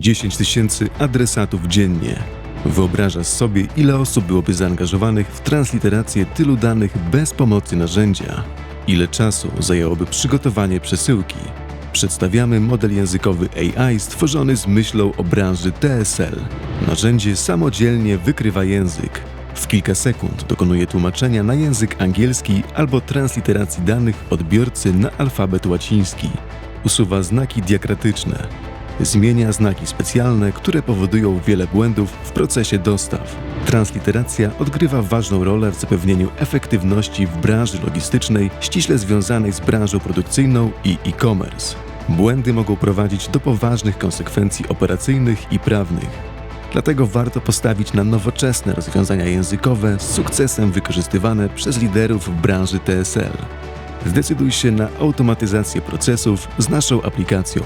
10 tysięcy adresatów dziennie. Wyobrażasz sobie, ile osób byłoby zaangażowanych w transliterację tylu danych bez pomocy narzędzia? Ile czasu zajęłoby przygotowanie przesyłki? Przedstawiamy model językowy AI stworzony z myślą o branży TSL. Narzędzie samodzielnie wykrywa język. W kilka sekund dokonuje tłumaczenia na język angielski albo transliteracji danych odbiorcy na alfabet łaciński. Usuwa znaki diakratyczne. Zmienia znaki specjalne, które powodują wiele błędów w procesie dostaw. Transliteracja odgrywa ważną rolę w zapewnieniu efektywności w branży logistycznej ściśle związanej z branżą produkcyjną i e-commerce. Błędy mogą prowadzić do poważnych konsekwencji operacyjnych i prawnych. Dlatego warto postawić na nowoczesne rozwiązania językowe z sukcesem wykorzystywane przez liderów branży TSL. Zdecyduj się na automatyzację procesów z naszą aplikacją.